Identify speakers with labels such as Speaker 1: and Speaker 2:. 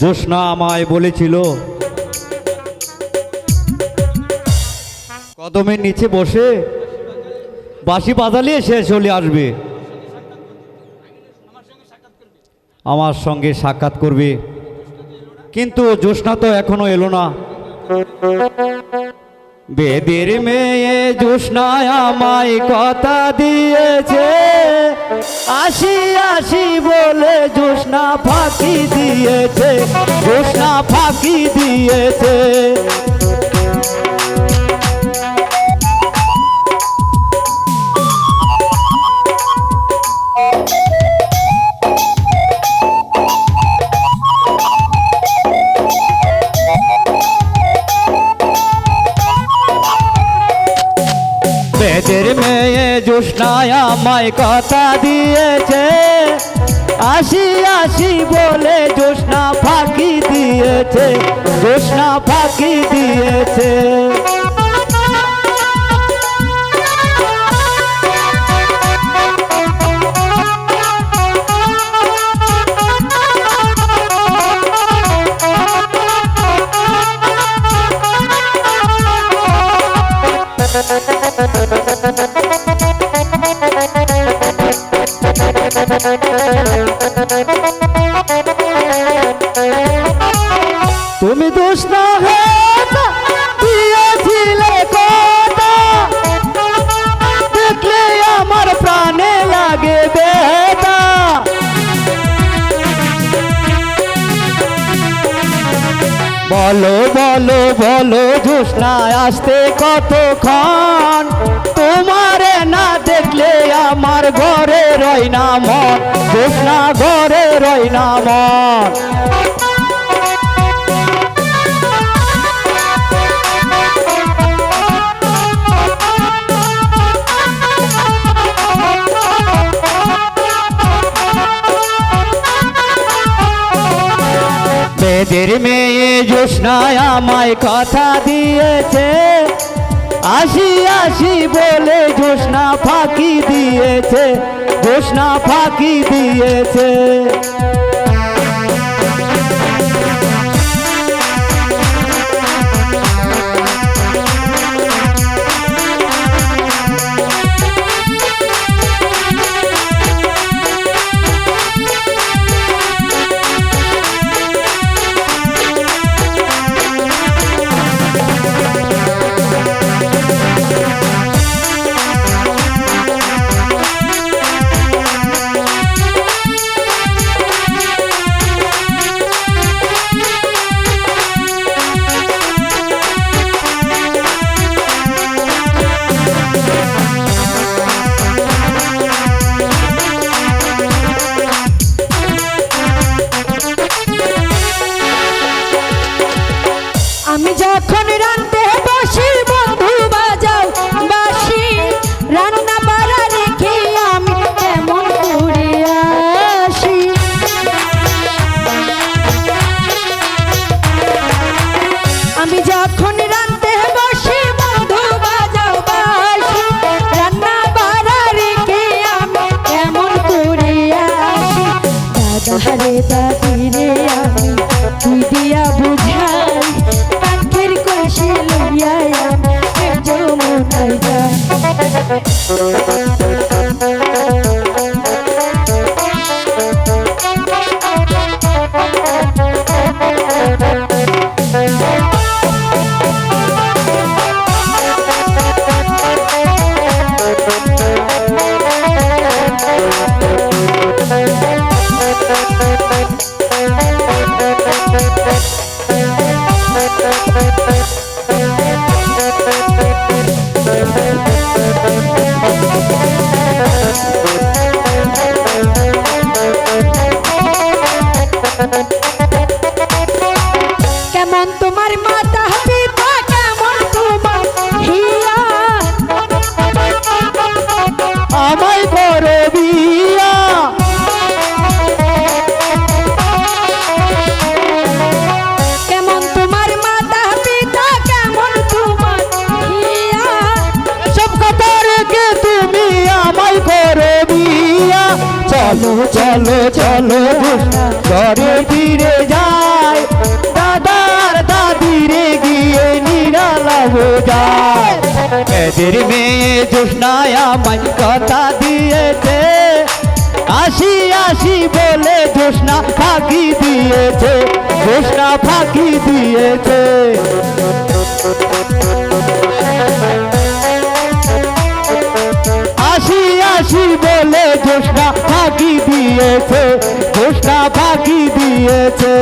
Speaker 1: জোসনা আমায় বলেছিল। কদমের নিচে বসে বাঁশি বাজালে সে চলে আসবে। আমার সঙ্গে সাক্ষাৎ করবে। কিন্তু জোসনা তো এখনও এলো না। বেদের মেয়ে জোসনায় আমায় কথা দিয়েছে। আসি আসি বলে জোসনা ফাঁকি দিয়েছে জোসনা ফাঁকি দিয়েছে। বেদের মেয়ে জোষ্ণায় আমায় কথা দিয়েছে। আসি আসি বলে জোষ্ণা ফাঁকি দিয়েছে জোষ্ণা ফাঁকি দিয়েছে। তুমি বলো বলো বলো জোসনায় আসতে কতক্ষণ? তোমারে না দেখলে আমার ঘরে রই না মন জোসনা ঘরে রই না মন। বেদের মেয়ে জোসনায় আমায় কথা দিয়েছে। আসি আসি বলে জোসনা ফাঁকি দিয়েছে। জোসনা ফাঁকি দিয়েছে।
Speaker 2: যখন
Speaker 1: চলো চলো, ঘরে ফিরে যায় দাদার দাদিরে গিয়ে নিরালা যায় এদের মেয়ে জোসনায় আমায় কথা দিয়েছে। আসি আসি বলে জোসনা ফাঁকি দিয়েছে। জোসনা ফাঁকি দিয়েছে। ফাঁকি দিয়েছে ঘোষণা ফাঁকি দিয়েছে।